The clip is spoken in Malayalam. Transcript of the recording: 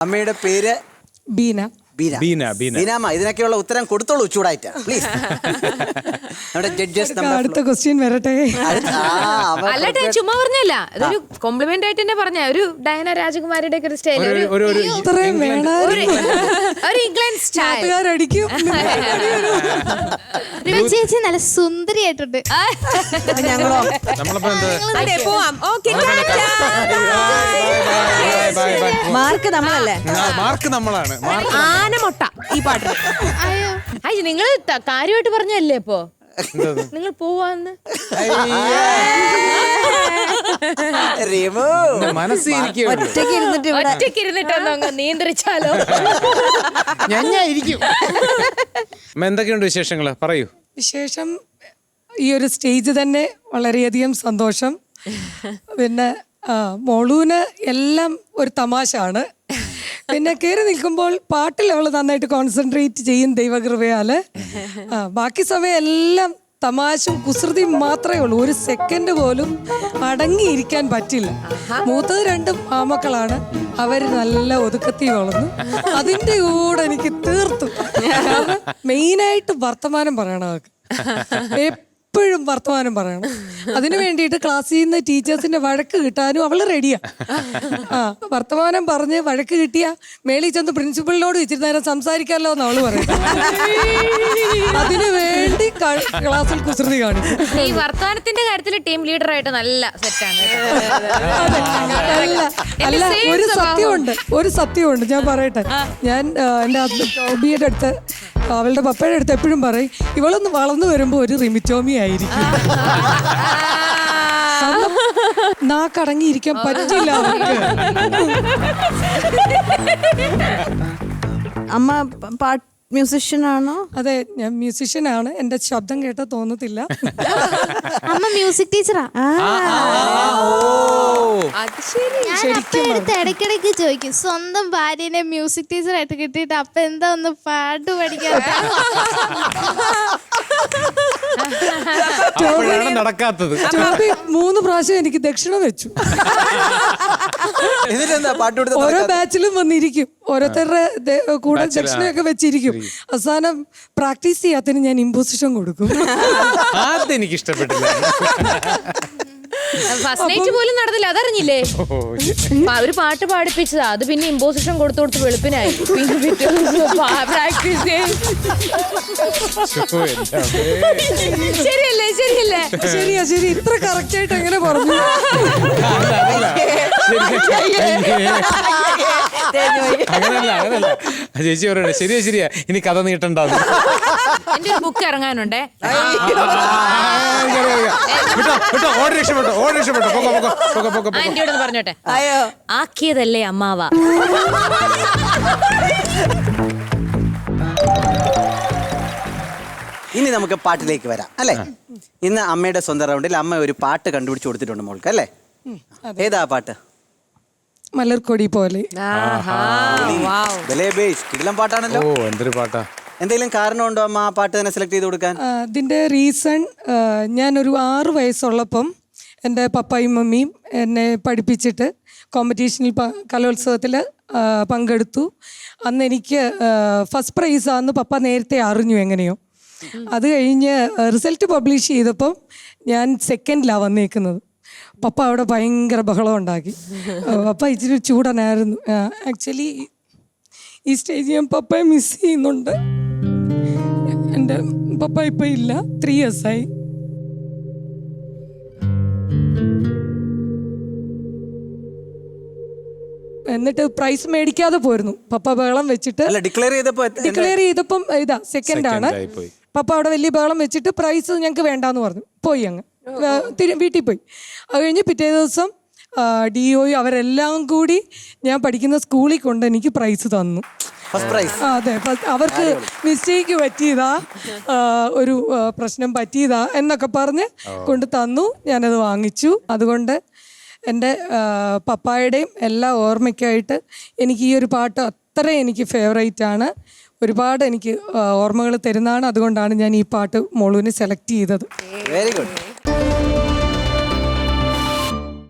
അമ്മയുടെ പേര്? ബീന. ബീന. ബീന, ബീന. ബീനാമ്മ ഇതിനൊക്കെയുള്ള ഉത്തരം കൊടുത്തോളൂ ചൂടായിട്ട് പ്ലീസ് നമ്മുടെ ജഡ്ജസ് അടുത്ത ക്വസ്റ്റ്യൻ വരട്ടെ. അല്ലട്ടെ ചുമ്മാ പറഞ്ഞല്ല. ഇതൊരു കോംപ്ലിമെന്റ് ആയിട്ട് തന്നെ പറഞ്ഞ ഒരു ഡയന രാജകുമാരിയുടെ ഒക്കെ ഒരു സ്റ്റൈൽ ഒരു ഒരു ഒരു ഇത്രയും ഒരു ഇംഗ്ലണ്ട് സ്റ്റൈൽ അടിക്കും ചേച്ചി നല്ല സുന്ദരിയായിട്ടുണ്ട്. ഞങ്ങളോ? നമ്മളിപ്പോ എന്താ അതെ പോവാം. ഓക്കെ മാർക്ക് നമ്മളല്ലേ? മാർക്ക് നമ്മളാണ്. ആനമൊട്ട ഈ പാട്ട്. അയ്യോ. നിങ്ങൾ കാര്യമായിട്ട് പറഞ്ഞല്ലേ ഇപ്പോ? നിങ്ങൾ പോവാന്ന്. ഇരിക്കും ഒറ്റയ്ക്ക് ഇരുന്നിട്ട് ഒറ്റയ്ക്ക് ഇരുന്നിട്ടൊന്ന് നിയന്ത്രിച്ചാലോ? ഞാൻ അമ്മ എന്തൊക്കെയുണ്ട് വിശേഷങ്ങൾ പറയൂ. വിശേഷം ഈ ഒരു സ്റ്റേജ് തന്നെ വളരെയധികം സന്തോഷം. പിന്നെ ആ, മോളൂന് എല്ലാം ഒരു തമാശാണ് പിന്നെ കയറി നിൽക്കുമ്പോൾ പാട്ടിൽ അവൾ നന്നായിട്ട് കോൺസെൻട്രേറ്റ് ചെയ്യും ദൈവകൃപയാൽ. ആ, ബാക്കി സമയം എല്ലാം തമാശും കുസൃതിയും മാത്രമേ ഉള്ളൂ. ഒരു സെക്കൻഡ് പോലും അടങ്ങിയിരിക്കാൻ പറ്റില്ല. മൂത്തത് രണ്ടും ആമക്കളാണ്. അവർ നല്ല ഒതുക്കത്തി വളർന്നു. അതിന്റെ കൂടെ എനിക്ക് തീർത്തു. മെയിനായിട്ട് വർത്തമാനം പറയണം അവർക്ക് എപ്പോഴും വർത്തമാനം പറയണം. അതിനു വേണ്ടിയിട്ട് ക്ലാസ്സിൽ നിന്ന് ടീച്ചേഴ്സിന്റെ വഴക്ക് കിട്ടാനും അവൾ റെഡിയാ ആ വർത്തമാനം പറഞ്ഞ് വഴക്ക് കിട്ടിയ മേളി ചെന്ന് പ്രിൻസിപ്പളിനോട് ഇച്ചിരി നേരം സംസാരിക്കാമല്ലോ എന്ന് അവൾ പറയും. അതിനു വേണ്ടി ക- ക്ലാസ്സിൽ കുസൃതി കാണിക്കും. ഈ വർത്തമാനത്തിന്റെ കാര്യത്തിൽ ടീം ലീഡർ ആയിട്ട് നല്ല സെറ്റാണ് അല്ല അല്ല ഒരു സത്യമുണ്ട് ഒരു സത്യമുണ്ട്. ഞാൻ പറയട്ടെ ഞാൻ ആ, എന്റെ ഹസ്ബൻഡ് ടോബിയുടെ അടുത്ത് അവളുടെ പപ്പയുടെ അടുത്ത് എപ്പോഴും പറയും ഇവളൊന്ന് വളർന്നു വരുമ്പോ ഒരു റിമിറ്റോമി ആയിരിക്കും. നാക്കടങ്ങിയിരിക്കാൻ പറ്റില്ല അമ്മ മ്യൂസിഷ്യൻ ആണോ അതെ ഞാൻ മ്യൂസിഷ്യൻ ആണ് എന്റെ ശബ്ദം കേട്ട തോന്നത്തില്ല. അമ്മ മ്യൂസിക് ടീച്ചറാ. ഞാൻ അപ്പ എടുത്ത് ഇടയ്ക്കിടയ്ക്ക് ചോദിക്കും സ്വന്തം ഭാര്യനെ മ്യൂസിക് ടീച്ചറായിട്ട് കിട്ടിയിട്ട് അപ്പ എന്താ ഒന്ന് പാട്ട് പഠിക്കാൻ? അപ്പോഴാണ് നടക്കാത്തത്. ടോബി മൂന്ന് പ്രാവശ്യം എനിക്ക് ദക്ഷിണ വെച്ചു. എന്നിട്ടെന്താ പാട്ട് കൊടുത്ത ഓരോ ബാച്ചിലും വന്നിരിക്കും. ഓരോരുത്തരുടെ ദേ- കൂടെ ദക്ഷിണയൊക്കെ വെച്ചിരിക്കും. അവസാനം പ്രാക്ടീസ് ചെയ്യാത്തതിന് ഞാൻ ഇമ്പോസിഷൻ കൊടുക്കും. എനിക്ക് ഇഷ്ടപ്പെട്ടില്ല ഫസ്റ്റ് നൈറ്റ് പോലും നടന്നില്ല. അതറിഞ്ഞില്ലേ? ഒരു പാട്ട് പാടിപ്പിച്ചതാ. അത് പിന്നെ ഇമ്പോസിഷൻ കൊടുത്തു കൊടുത്ത് വെളുപ്പിനായി. പ്രാക്ടീസ് ശരിയല്ലേ ശരിയല്ലേ? ശരിയാ ശരി. ഇത്ര കറക്റ്റ് ആയിട്ട് എങ്ങനെ പറഞ്ഞു അങ്ങനല്ല അങ്ങനല്ല ചേച്ചി പറയണേ ശരിയാ ശരിയാ ഇനി കഥ നീട്ടണ്ടാവും എന്റെ ഒരു ബുക്ക് ഇറങ്ങാനുണ്ടേ വിട്ടോ വിട്ടോ ഓടി രക്ഷപ്പെട്ടോ ഓടി രക്ഷപ്പെട്ടോ പൊക്കോ പൊക്കോ പൊക്കോ പൊക്കോ പൊക്കോ ആന്റിയോട് ഒന്ന് പറഞ്ഞോട്ടെ അയ്യോ ആക്കിയതല്ലേ അമ്മാവ ഇനി നമുക്ക് പാട്ടിലേക്ക് വരാം അല്ലേ ഇന്ന് അമ്മയുടെ സ്വന്തം റൗണ്ടിൽ അമ്മ ഒരു പാട്ട് കണ്ടുപിടിച്ച് കൊടുത്തിട്ടുണ്ട് മോൾക്ക് അല്ലേ ഏതാ പാട്ട് മലർക്കൊടി പോലെ. കിടിലം പാട്ടാണല്ലോ. ഓ എന്തൊരു പാട്ടാ. എന്തെങ്കിലും കാരണമുണ്ടോ അമ്മ ആ പാട്ട് തന്നെ സെലക്ട് ചെയ്ത് കൊടുക്കാൻ? അതിന്റെ ഇതിന്റെ റീസൺ ഞാനൊരു ആറ് വയസ്സുള്ളപ്പം എന്റെ പപ്പായും മമ്മിയും എന്നെ പഠിപ്പിച്ചിട്ട് കോമ്പറ്റീഷനിൽ കലോത്സവത്തിൽ പങ്കെടുത്തു. അന്ന് എനിക്ക് ഫസ്റ്റ് പ്രൈസ് പ്രൈസാന്ന് പപ്പ നേരത്തെ അറിഞ്ഞു എങ്ങനെയോ. അത് കഴിഞ്ഞ് റിസൾട്ട് പബ്ലിഷ് ചെയ്തപ്പം ഞാൻ സെക്കൻഡിലാണ് വന്നേക്കുന്നത്. പപ്പ അവിടെ ഭയങ്കര ബഹളം ഉണ്ടാക്കി. പപ്പ ഇച്ചിരി ചൂടനായിരുന്നു. ആക്ച്വലി ഈ സ്റ്റേജ് ഞാൻ പപ്പയെ മിസ് ചെയ്യുന്നുണ്ട്. എന്റെ പപ്പ ഇപ്പം ഇല്ല. ത്രീ ഇയേഴ്സ് ആയി. എന്നിട്ട് പ്രൈസ് മേടിക്കാതെ പോയിരുന്നു. പപ്പ ബഹളം വെച്ചിട്ട് അല്ല ഡിക്ലെയർ ചെയ്തപ്പോ എത്ര- ഡിക്ലെയർ ചെയ്തപ്പം ഇതാ സെക്കൻഡ് ആണ്. Second പപ്പ അവിടെ വലിയ ബഹളം വെച്ചിട്ട് പ്രൈസ് ഞങ്ങൾക്ക് വേണ്ടാന്ന് പറഞ്ഞു. പോയി അങ്ങ്. വീട്ടിൽ പോയി. അത് കഴിഞ്ഞ് പിറ്റേ ദിവസം ഡി ഒ അവരെല്ലാം കൂടി ഞാൻ പഠിക്കുന്ന സ്കൂളിൽ കൊണ്ട് എനിക്ക് പ്രൈസ് തന്നു. അതെ. അവർക്ക് മിസ്റ്റേക്ക് പറ്റിയതാ ഒരു പ്രശ്നം പറ്റിയതാ എന്നൊക്കെ പറഞ്ഞ് കൊണ്ട് തന്നു. ഞാനത് വാങ്ങിച്ചു. അതുകൊണ്ട് എന്റെ പപ്പായുടെയും എല്ലാ ഓർമ്മയ്ക്കായിട്ട് എനിക്ക് ഈ ഒരു പാട്ട് അത്ര എനിക്ക് ഫേവറേറ്റ് ആണ്. ഒരുപാട് എനിക്ക് ഓർമ്മകൾ തരുന്നതാണ്. അതുകൊണ്ടാണ് ഞാൻ ഈ പാട്ട് മോളുവിന് സെലക്ട് ചെയ്തത്. Very good